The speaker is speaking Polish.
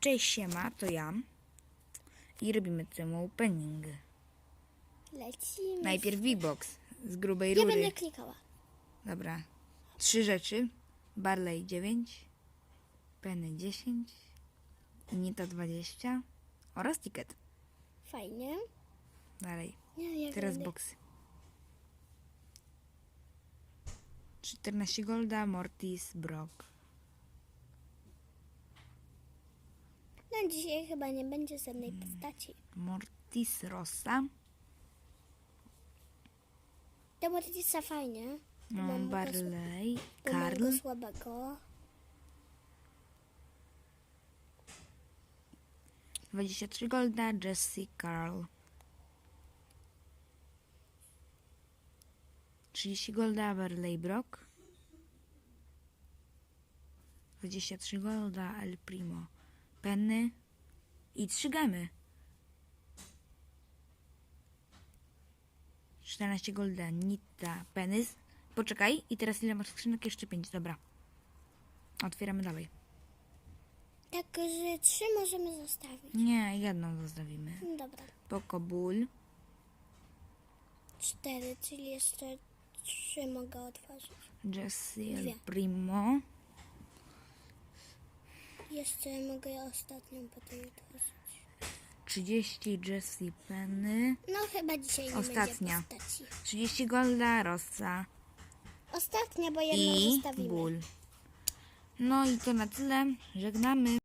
Cześć siema, to ja. I robimy temu opening. Lecimy. Najpierw V-Box z grubej Ja rury. będę klikała. Dobra. Trzy rzeczy. Barley 9, Penny 10, Inita 20 oraz ticket. Fajnie. Dalej. Nie, ja Teraz będę... boxy. 14 golda, Mortis, Brock. Dzisiaj chyba nie będzie Mm. żadnej postaci. Mortis, Rossa, To Mortisa fajnie. Mam Barley, bo mam Karl, go słabego. 23 golda, Jesse, Carl. 30 golda, Barley, Brock. 23 golda, El Primo, Penny i 3 gemy. 14 golda, Nita, Penny. Poczekaj, i teraz ile masz skrzynek? Jeszcze 5, dobra. Otwieramy dalej. Tak, że trzy możemy zostawić. Nie, jedną zostawimy. No Dobra. Pokobull. Cztery, czyli jeszcze trzy mogę otworzyć. Jessie El Dwie. Primo. Jeszcze mogę ostatnią potem otworzyć. 30 Jessie Penny. No chyba dzisiaj nie Ostatnia. będzie postaci. 30 Golda Rossa. Ostatnia, bo jedną I zostawimy. Bull. No i to na tyle. Żegnamy.